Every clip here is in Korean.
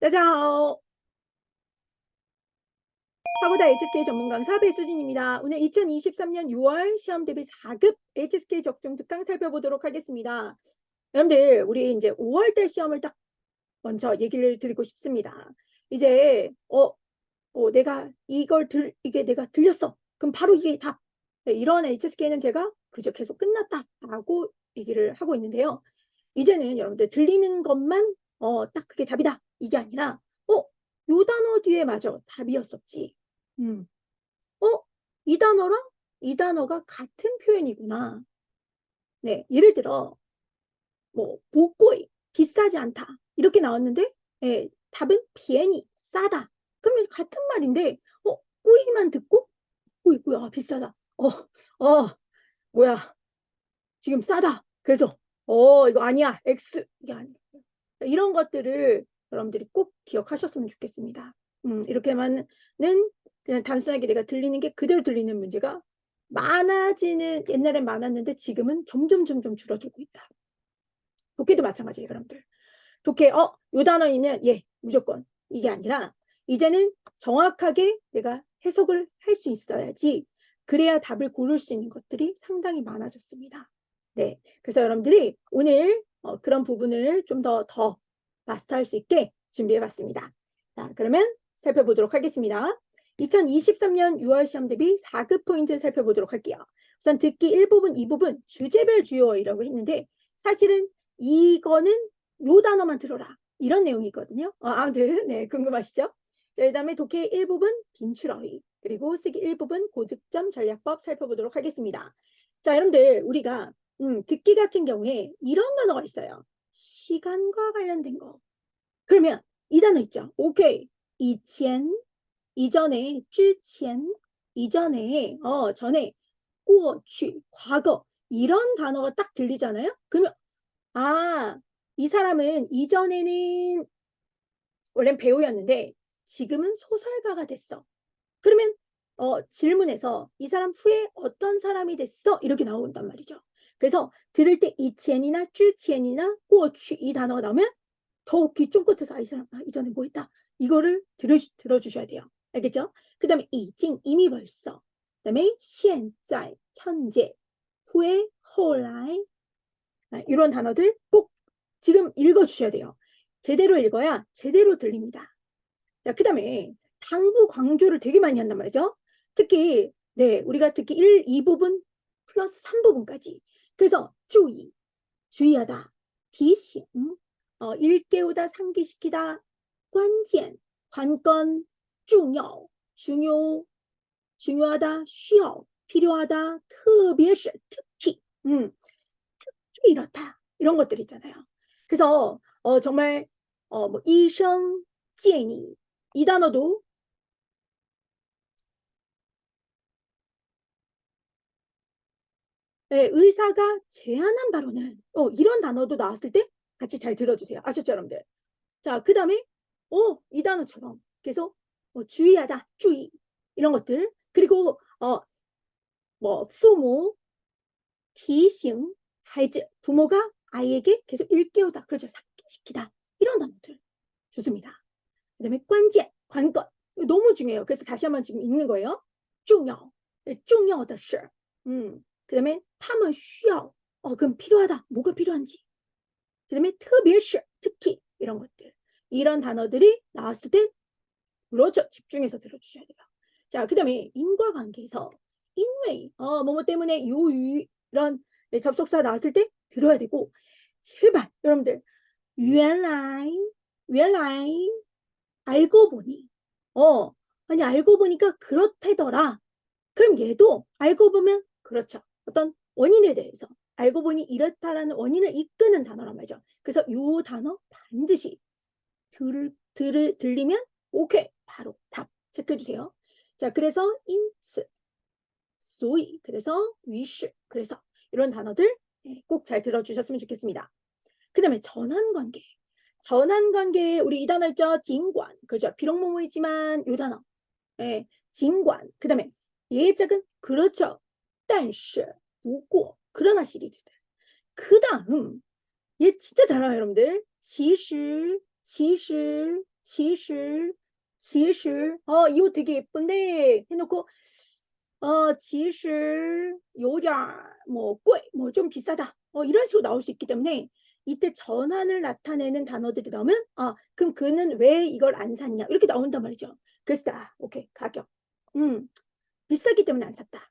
大家好. 파고다 HSK 전문 강사 배수진입니다. 오늘 2023년 6월 시험 대비 4급 HSK 적중 특강 살펴보도록 하겠습니다. 여러분들, 우리 이제 5월달 시험을 딱 먼저 얘기를 드리고 싶습니다. 이제, 어, 어, 내가 이걸 들, 이게 내가 들렸어. 그럼 바로 이게 답. 네, 이런 HSK는 제가 그저 계속 끝났다라고 얘기를 하고 있는데요. 이제는 여러분들 들리는 것만 어, 딱 그게 답이다. 이게 아니라, 어, 요 단어 뒤에 맞아. 답이었었지. 음. 어, 이 단어랑 이 단어가 같은 표현이구나. 네, 예를 들어, 뭐, 복고이, 비싸지 않다. 이렇게 나왔는데, 예, 답은 비엔이, 싸다. 그러면 같은 말인데, 어, 꾸이만 듣고, 꾸이, 꾸이, 아, 비싸다. 어, 어, 뭐야. 지금 싸다. 그래서, 어, 이거 아니야. X. 이게 아니야. 이런 것들을 여러분들이 꼭 기억하셨으면 좋겠습니다. 음, 이렇게만은 그냥 단순하게 내가 들리는 게 그대로 들리는 문제가 많아지는 옛날엔 많았는데 지금은 점점 점점 줄어들고 있다. 독해도 마찬가지예요, 여러분들. 독해, 어, 요 단어이면 예, 무조건 이게 아니라 이제는 정확하게 내가 해석을 할 수 있어야지 그래야 답을 고를 수 있는 것들이 상당히 많아졌습니다. 네, 그래서 여러분들이 오늘 어, 그런 부분을 좀 더더 마스터할 수 있게 준비해봤습니다. 자, 그러면 살펴보도록 하겠습니다. 2023년 6월 시험 대비 4급 포인트 살펴보도록 할게요. 우선 듣기 1부분, 2부분 주제별 주요어이라고 했는데 사실은 이거는 요 단어만 들어라. 이런 내용이거든요. 어, 아무튼 네 궁금하시죠? 자, 그 다음에 독해 1부분 빈출어휘 그리고 쓰기 1부분 고득점 전략법 살펴보도록 하겠습니다. 자 여러분들 우리가 음, 듣기 같은 경우에 이런 단어가 있어요. 시간과 관련된 거. 그러면 이 단어 있죠. 오케이. 이첸 이전에 之前 이전에 어 전에 过去 과거 이런 단어가 딱 들리잖아요. 그러면 아, 이 사람은 이전에는 원래 배우였는데 지금은 소설가가 됐어. 그러면 어, 질문에서 이 사람 후에 어떤 사람이 됐어? 이렇게 나온단 말이죠. 그래서 들을 때 이첸이나 쯔첸이나 꼬취 이 단어가 나오면 더욱 귀 쫑긋해서 아, 이 사람 아, 이전에 뭐 했다. 이거를 들으, 들어주셔야 돼요. 알겠죠? 그 다음에 이징 이미 벌써 그 다음에 시엔짤 현재 후에 호라이 아, 이런 단어들 꼭 지금 읽어주셔야 돼요. 제대로 읽어야 제대로 들립니다. 자, 그 다음에 당부 강조를 되게 많이 한단 말이죠. 특히 네 우리가 특히 1, 2부분 플러스 3부분까지 그래서 주의, 주의하다, 디싱, 어, 일깨우다, 상기시키다, 관전, 관건, 중요, 중요, 중요하다, 쉬어, 필요하다, 특별시, 특히, 음, 특히 이렇다. 이런 것들 있잖아요. 그래서 어, 정말 어, 뭐 이성, 제니 이 단어도 예, 의사가 제안한 바로는 어, 이런 단어도 나왔을 때 같이 잘 들어주세요. 아셨죠, 여러분들? 자, 그 다음에 어, 이 단어처럼 그래서 어, 주의하다, 주의 이런 것들 그리고 어, 뭐 부모, 비싱, 하이즈 부모가 아이에게 계속 일깨우다, 그렇죠, 상기시키다 이런 단어들 좋습니다. 그 다음에 관제, 관건 너무 중요해요. 그래서 다시 한번 지금 읽는 거예요. 중요, 예, 중요的事, 음, 그 다음에 他们需要 어, 그럼 필요하다. 뭐가 필요한지. 그 다음에 特别是 특히 이런 것들. 이런 단어들이 나왔을 때 그렇죠. 집중해서 들어주셔야 돼요. 자, 그 다음에 인과관계에서 인웨이 어, 뭐뭐 때문에 요 이런 네, 접속사 나왔을 때 들어야 되고 제발 여러분들 原来原来 알고 보니 어 아니 알고 보니까 그렇대더라. 그럼 얘도 알고 보면 그렇죠. 어떤 원인에 대해서 알고 보니 이렇다라는 원인을 이끄는 단어란 말이죠. 그래서 이 단어 반드시 들, 들, 들리면 오케이 바로 답 체크해 주세요. 자 그래서 인츠, 소이 그래서 위시 그래서 이런 단어들 네, 꼭잘 들어주셨으면 좋겠습니다. 그 다음에 전환관계 전환관계 우리 이 단어 있죠? 진관 그죠? 비록 뭐뭐이지만 이 단어 예, 진관 그 다음에 예작은 그렇죠. 但是, 무고, 그러나 시리즈들. 그 다음, 얘 진짜 잘 알아요, 여러분들. 지실, 지실, 지실, 지실. 어, 이거 되게 예쁜데 해놓고, 어, 지실, 요량, 뭐, 꽤, 뭐, 좀 비싸다. 어, 이런 식으로 나올 수 있기 때문에 이때 전환을 나타내는 단어들이 나오면, 아, 그럼 그는 왜 이걸 안 샀냐? 이렇게 나온단 말이죠. 글쎄다. 오케이. 가격. 음, 비싸기 때문에 안 샀다.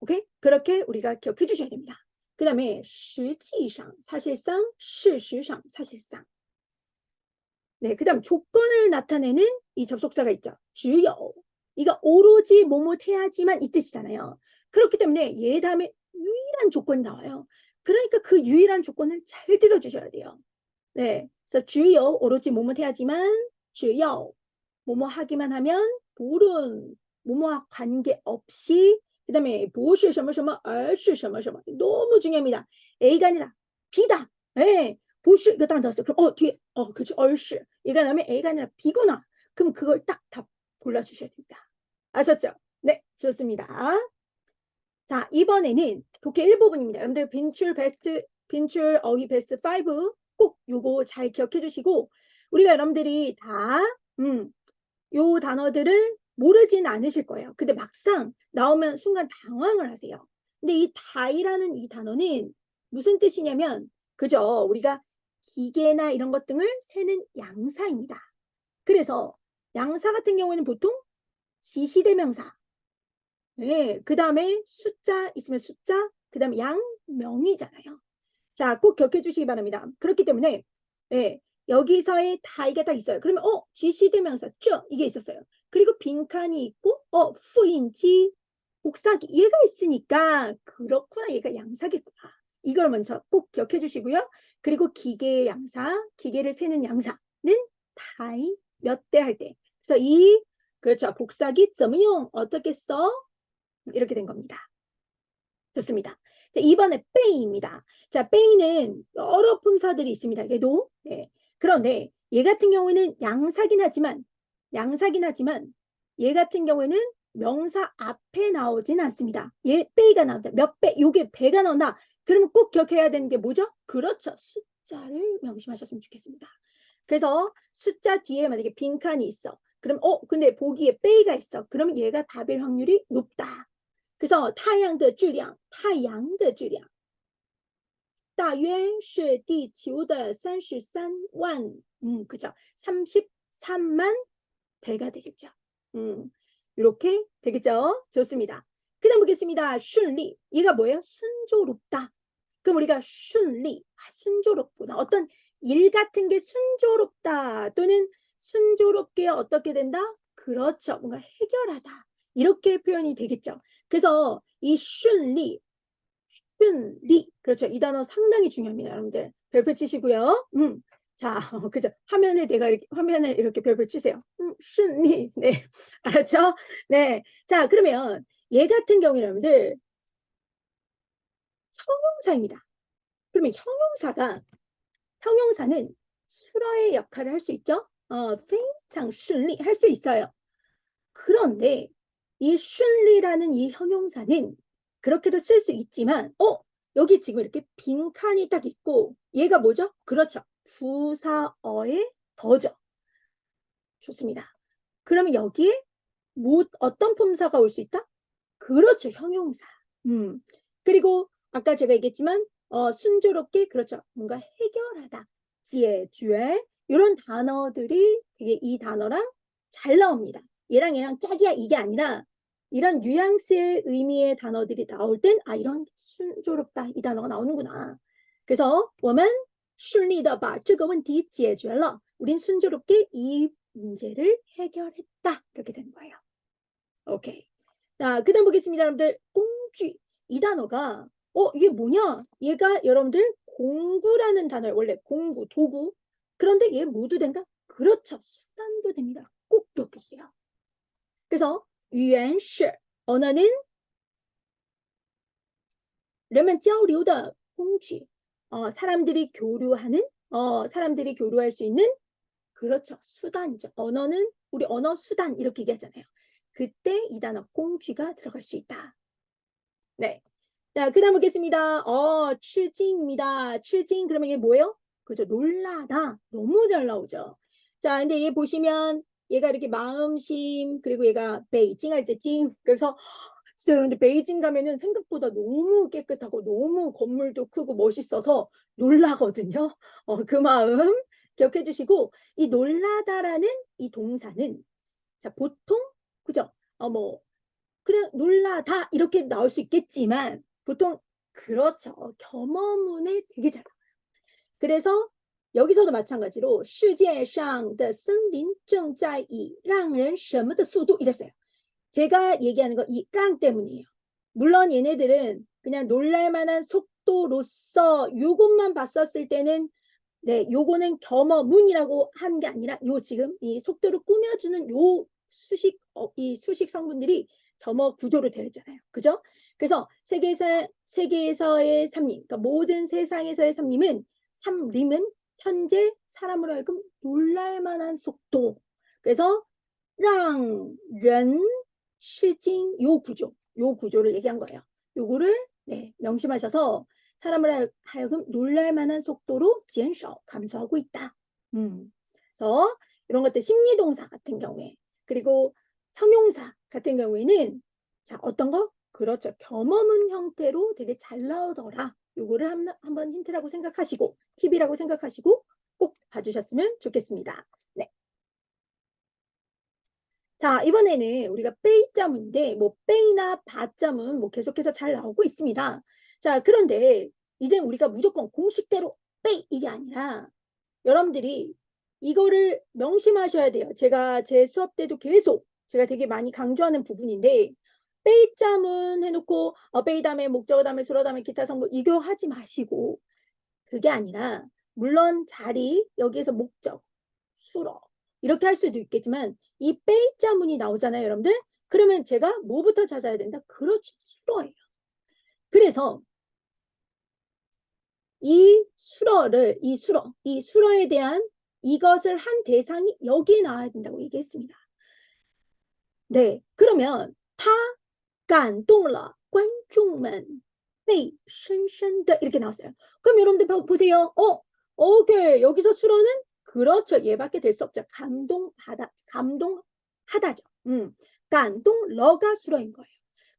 오케이? 그렇게 우리가 기억해 주셔야 됩니다. 그 다음에 실지상 사실상 실시상 사실상 네, 그 다음 조건을 나타내는 이 접속사가 있죠. 주요 이거 오로지 뭐뭐태야지만 이 뜻이잖아요. 그렇기 때문에 얘 다음에 유일한 조건이 나와요. 그러니까 그 유일한 조건을 잘 들어주셔야 돼요. 네, 그래서 주요 오로지 뭐뭐태야지만 주요 뭐뭐 하기만 하면 보른 뭐뭐와 관계없이 그 다음에 不是什么什么而是什么什么 너무 중요합니다. A가 아니라 B다. 예. 不是 이거 딱 넣었어요. 그럼 어 뒤에 어 그렇지 而是얘가 나오면 A가 아니라 B구나. 그럼 그걸 딱 다 골라주셔야 됩니다. 아셨죠? 네, 좋습니다. 자, 이번에는 독해 1부분입니다. 여러분들 빈출 베스트, 빈출 어휘 베스트 5 꼭 요거 잘 기억해 주시고 우리가 여러분들이 다 음, 요 단어들을 모르진 않으실 거예요. 근데 막상 나오면 순간 당황을 하세요. 근데 이 다이라는 이 단어는 무슨 뜻이냐면 그죠? 우리가 기계나 이런 것 등을 세는 양사입니다. 그래서 양사 같은 경우에는 보통 지시대명사, 네, 그 다음에 숫자 있으면 숫자, 그 다음에 양명이잖아요. 자, 꼭 기억해 주시기 바랍니다. 그렇기 때문에 네, 여기서의 다이가 딱 있어요. 그러면 어 지시대명사 쭉 이게 있었어요. 그리고 빈칸이 있고 어 후인지 복사기 얘가 있으니까 그렇구나 얘가 양사겠구나. 이걸 먼저 꼭 기억해 주시고요. 그리고 기계의 양사, 기계를 세는 양사는 다이 몇 대 할 때. 그래서 이 그렇죠. 복사기 점용 어떻게 써? 이렇게 된 겁니다. 좋습니다. 자, 이번에 빼이입니다. 자, 빼이는 여러 품사들이 있습니다. 얘도. 네. 그런데 얘 같은 경우에는 양사긴 하지만 양사긴 하지만 얘 같은 경우에는 명사 앞에 나오진 않습니다. 얘 빼이가 나온다. 몇 배? 요게 배가 나온다. 그러면 꼭 기억해야 되는 게 뭐죠? 그렇죠. 숫자를 명심하셨으면 좋겠습니다. 그래서 숫자 뒤에 만약에 빈칸이 있어. 그럼 어 근데 보기에 빼이가 있어. 그러면 얘가 답일 확률이 높다. 그래서 太阳的质量,太阳的质量大约是地球的33万, 음, 그죠? 33만 대가 되겠죠. 음, 이렇게 되겠죠? 좋습니다. 그 다음 보겠습니다. 순리. 얘가 뭐예요? 순조롭다. 그럼 우리가 순리, 아, 순조롭구나. 어떤 일 같은 게 순조롭다 또는 순조롭게 어떻게 된다? 그렇죠. 뭔가 해결하다. 이렇게 표현이 되겠죠. 그래서 이 순리, 순리, 그렇죠. 이 단어 상당히 중요합니다. 여러분들 별표 치시고요. 음, 자, 그죠. 화면에 내가 이렇게 화면에 이렇게 별표 치세요. 음, 순리, 네, 알았죠? 네, 자 그러면 얘 같은 경우 여러분들 형용사입니다. 그러면 형용사가 형용사는 수러의 역할을 할 수 있죠. 어, 非常顺利 할 수 있어요. 그런데 이 순리라는 이 형용사는 그렇게도 쓸 수 있지만 어 여기 지금 이렇게 빈칸이 딱 있고 얘가 뭐죠? 그렇죠. 부사어의 더죠. 좋습니다. 그러면 여기에 뭐 어떤 품사가 올 수 있다? 그렇죠. 형용사. 음. 그리고 아까 제가 얘기했지만 어, 순조롭게 그렇죠. 뭔가 해결하다. 지혜주에 이런 단어들이 되게 이 단어랑 잘 나옵니다. 얘랑 얘랑 짝이야 이게 아니라 이런 뉘앙스의 의미의 단어들이 나올 땐 아 이런 순조롭다 이 단어가 나오는구나. 그래서 我们 顺利的把这个问题解决了. 우린 순조롭게 이 문제를 해결했다. 이렇게 되는 거예요. 오케이. 자, 그다음 보겠습니다. 여러분들 공쥐 이 단어가 어 이게 뭐냐? 얘가 여러분들 공구라는 단어예요. 원래 공구, 도구. 그런데 얘 모두 된다? 그렇죠. 수단도 됩니다. 꼭 기억해주세요. 그래서 语言是 언어는 人们交流的工具. 어, 사람들이 교류하는 어, 사람들이 교류할 수 있는 그렇죠. 수단이죠. 언어는 우리 언어 수단 이렇게 얘기하잖아요. 그때 이 단어 공쥐가 들어갈 수 있다. 네. 자, 그다음 보겠습니다. 어, 추징입니다. 출징, 그러면 이게 뭐예요? 그죠. 놀라다. 너무 잘 나오죠. 자, 근데 얘 보시면 얘가 이렇게 마음심 그리고 얘가 베이징 할 때 징. 그래서 진짜 여러분들 베이징 가면은 생각보다 너무 깨끗하고 너무 건물도 크고 멋있어서 놀라거든요. 어, 그 마음 기억해 주시고 이 놀라다라는 이 동사는 자, 보통 그죠? 어, 뭐 그냥 놀라다 이렇게 나올 수 있겠지만 보통 그렇죠. 겸허문에 되게 잘 나와요. 그래서 여기서도 마찬가지로 世界上的森林正在以让人什么的速度 이랬어요. 제가 얘기하는 거이랑 때문이에요. 물론 얘네들은 그냥 놀랄만한 속도로서 요것만 봤었을 때는 네, 요거는 겸허문이라고 한게 아니라 요 지금 이 속도를 꾸며주는 요 수식 어, 이 수식 성분들이 겸허 구조로 되어 있잖아요. 그죠? 그래서 세계에서 세계에서의 삼림, 그러니까 모든 세상에서의 삼림은 삼림은 현재 사람으로 하여금 놀랄만한 속도. 그래서 让人 실징 요 구조, 요 구조를 얘기한 거예요. 요거를 네, 명심하셔서 사람을 하여금 놀랄만한 속도로 지엔셔 감소하고 있다. 음. 그래서 이런 것들 심리동사 같은 경우에 그리고 형용사 같은 경우에는 자 어떤 거 그렇죠 겸험은 형태로 되게 잘 나오더라. 요거를 한, 한번 힌트라고 생각하시고 팁이라고 생각하시고 꼭 봐주셨으면 좋겠습니다. 네. 자 이번에는 우리가 빼이자문인데 뭐 빼이나 바자문 뭐 계속해서 잘 나오고 있습니다. 자 그런데 이제 우리가 무조건 공식대로 빼 이게 아니라 여러분들이 이거를 명심하셔야 돼요. 제가 제 수업 때도 계속 제가 되게 많이 강조하는 부분인데 빼이자문 해놓고 어, 빼이 다음에 목적어 다음에 수어 다음에 기타 성분 이거 하지 마시고 그게 아니라 물론 자리 여기에서 목적 수어 이렇게 할 수도 있겠지만 이 빼이자문이 나오잖아요, 여러분들. 그러면 제가 뭐부터 찾아야 된다? 그렇죠, 수어예요. 그래서 이 수어를 이 수어 이 수어에 대한 이것을 한 대상이 여기에 나와야 된다고 얘기했습니다. 네, 그러면 他感动了观众们被深深的 이렇게 나왔어요. 그럼 여러분들 보- 보세요. 어, 오케이. 여기서 수로는 그렇죠. 얘밖에 될 수 없죠. 감동하다, 감동하다죠. 음, 감동 러가 수로인 거예요.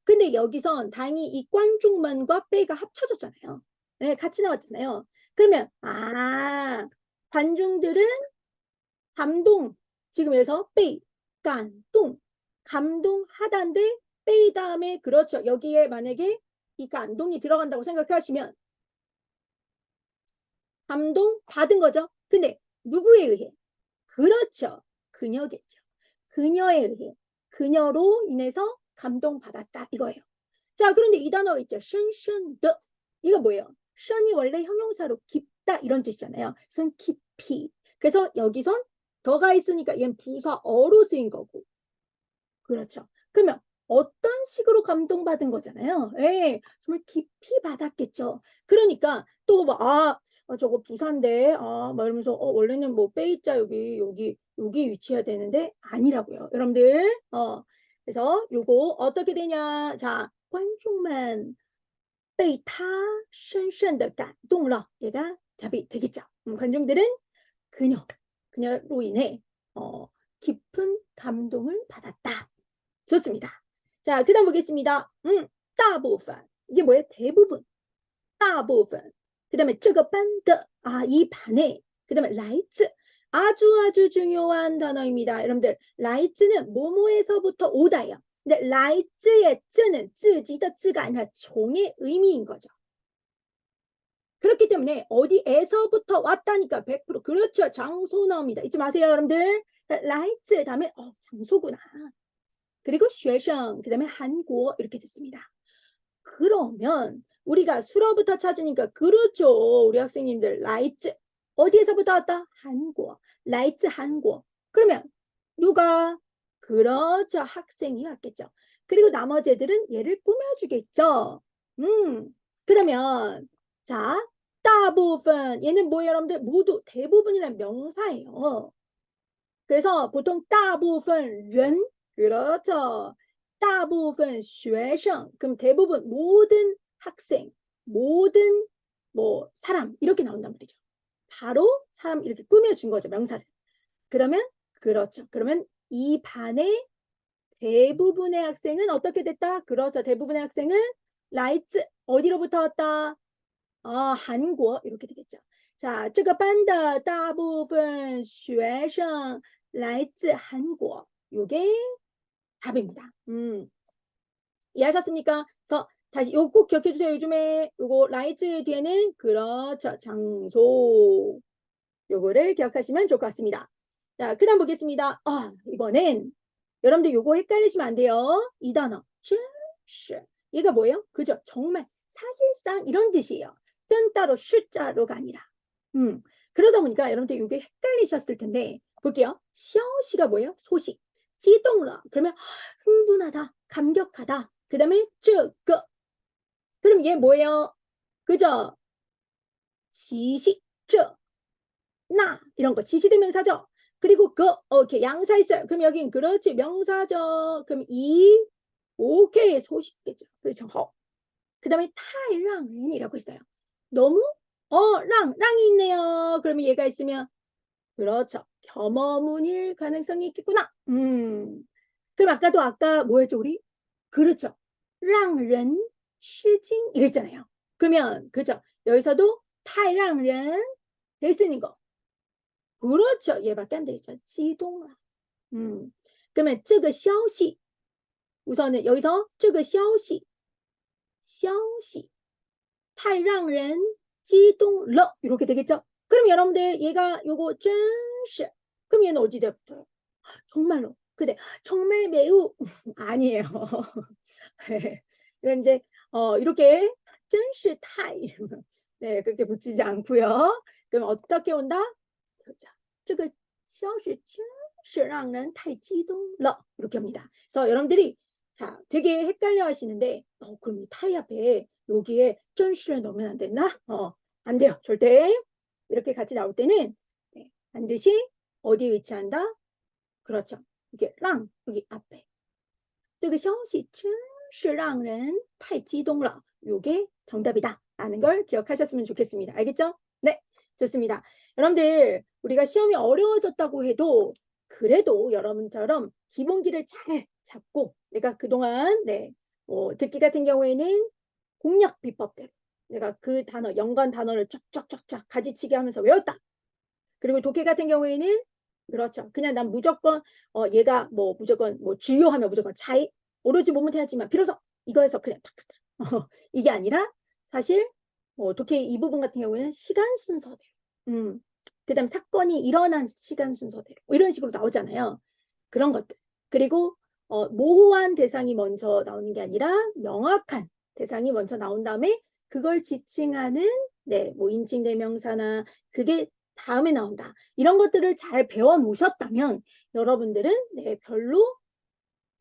근데 여기선 다행히 이 관중만과 빼가 합쳐졌잖아요. 네, 같이 나왔잖아요. 그러면 아, 관중들은 감동 지금 여기서 빼, 감동, 감동하다인데 빼이 다음에 그렇죠. 여기에 만약에 이 감동이 들어간다고 생각하시면 감동 받은 거죠. 근데 누구에 의해? 그렇죠. 그녀겠죠. 그녀에 의해. 그녀로 인해서 감동받았다 이거예요. 자 그런데 이 단어 있죠. 슌슌드 이거 뭐예요? 션이 원래 형용사로 깊다 이런 뜻이잖아요. 그래서 깊이. 그래서 여기선 더가 있으니까 얘는 부사어로 쓰인 거고. 그렇죠. 그러면 어떤 식으로 감동받은 거잖아요. 예, 정말 깊이 받았겠죠. 그러니까 또 막, 아, 저거 부산데, 아, 막 이러면서, 어, 원래는 뭐, 빼이자 여기, 여기, 여기 위치해야 되는데, 아니라고요. 여러분들, 어, 그래서 요거 어떻게 되냐. 자, 관중만, 빼이타, 션션의 감동了. 얘가 답이 되겠죠. 음, 관중들은 그녀, 그녀로 인해, 어, 깊은 감동을 받았다. 좋습니다. 자, 그 다음 보겠습니다. 음, 大部分. 이게 뭐예요? 대부분. 大部分. 그 다음에 这个班的, 아, 이 반에. 그 다음에 来自. 아주 아주 중요한 단어입니다. 여러분들, 来自는 뭐뭐에서부터 오다예요. 근데 来自의 自는 自己的 自가 아니라 종의 의미인 거죠. 그렇기 때문에 어디에서부터 왔다니까 100% 그렇죠. 장소 나옵니다. 잊지 마세요, 여러분들. 来自 다음에 어, 장소구나. 그리고 学生,그 다음에 한국어 이렇게 됐습니다. 그러면 우리가 수로부터 찾으니까 그렇죠. 우리 학생님들 라이츠 어디에서부터 왔다? 한국어. 라이츠 한국어. 그러면 누가? 그렇죠. 학생이 왔겠죠. 그리고 나머지 애들은 얘를 꾸며주겠죠. 음, 그러면 자, 대부분 얘는 뭐 여러분들 모두 대부분이란 명사예요. 그래서 보통 대부분 른 그렇죠. 大部分学生 그럼 대부분 모든 학생, 모든 뭐 사람 이렇게 나온단 말이죠. 바로 사람 이렇게 꾸며준 거죠, 명사를. 그러면 그렇죠. 그러면 이 반의 대부분의 학생은 어떻게 됐다? 그렇죠. 대부분의 학생은 라이츠 어디로부터 왔다? 아, 한국 이렇게 되겠죠. 자, 这个班的大部分学生来自韩国. 요게 답입니다. 음. 이해하셨습니까? 그래서 다시 요거 꼭 기억해 주세요. 요즘에 요거 라이트 뒤에는 그렇죠. 장소. 요거를 기억하시면 좋을 것 같습니다. 자, 그다음 보겠습니다. 아, 이번엔 여러분들 요거 헷갈리시면 안 돼요. 이 단어. 슈슈. 얘가 뭐예요? 그죠? 정말 사실상 이런 뜻이에요. 뜬따로 슈자로가 아니라. 음. 그러다 보니까 여러분들 요게 헷갈리셨을 텐데 볼게요. 시어시가 뭐예요? 소식. 激动了. 그러면 흥분하다, 감격하다. 그다음에 这个. 그럼 얘 뭐예요? 그죠? 지시, 这, 나 이런 거 지시대명사죠. 그리고 그 어, 이렇게 양사 있어요. 그럼 여긴 그렇지 명사죠. 그럼 이 오케이 소식겠죠. 그렇죠. 허. 그다음에 타이랑이라고 있어요. 너무 어랑 랑이 있네요. 그러면 얘가 있으면 그렇죠. 겸어문일 가능성이 있겠구나. 음. 그럼 아까도 아까 뭐였죠 우리? 그렇죠. 让人吃惊 이랬잖아요. 그러면 그죠? 여기서도 太让人 될 수 있는 거. 그렇죠. 얘밖에 안 되죠. 激动了. 음. 그러면 这个消息 우선은 여기서 这个消息消息太让人激动了 이렇게 되겠죠? 그럼 여러분들 얘가 요거 真是 그럼 얘는 어디 돼요? 정말로. 근데 정말 매우 아니에요. 이건 이제 어 이렇게 真是太 네, 그렇게 붙이지 않고요. 그럼 어떻게 온다? 그렇죠. 这个消息真是让人太激动了 이렇게 합니다. 그래서 여러분들이 자, 되게 헷갈려 하시는데 어, 그럼 이 타이 앞에 여기에 真是를 넣으면 안 되나? 어, 안 돼요. 절대. 이렇게 같이 나올 때는 네, 반드시 어디에 위치한다? 그렇죠. 이게 랑 여기 앞에. 这个消息真是让人太激动了. 요게 정답이다. 라는 걸 기억하셨으면 좋겠습니다. 알겠죠? 네, 좋습니다. 여러분들 우리가 시험이 어려워졌다고 해도 그래도 여러분처럼 기본기를 잘 잡고 내가 그동안 네, 뭐 듣기 같은 경우에는 공략 비법대로 내가 그 단어 연관 단어를 쫙쫙쫙쫙 가지치기 하면서 외웠다. 그리고 독해 같은 경우에는 그렇죠. 그냥 난 무조건 어 얘가 뭐 무조건 뭐 주요하면 무조건 차이? 오로지 몸은 해야지만. 비로소 이거에서 그냥 탁탁탁. 어, 이게 아니라 사실 뭐 독해 이 부분 같은 경우에는 시간 순서대로. 음. 그다음 사건이 일어난 시간 순서대로. 뭐 이런 식으로 나오잖아요. 그런 것들. 그리고 어, 모호한 대상이 먼저 나오는 게 아니라 명확한 대상이 먼저 나온 다음에 그걸 지칭하는 네, 뭐 인칭 대명사나 그게 다음에 나온다. 이런 것들을 잘 배워 놓으셨다면 여러분들은 네, 별로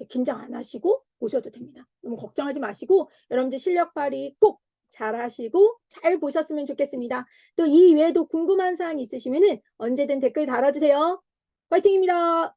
긴장 안 하시고 오셔도 됩니다. 너무 걱정하지 마시고 여러분들 실력 발휘 꼭 잘 하시고 잘 보셨으면 좋겠습니다. 또 이 외에도 궁금한 사항 있으시면 은 언제든 댓글 달아주세요. 파이팅입니다.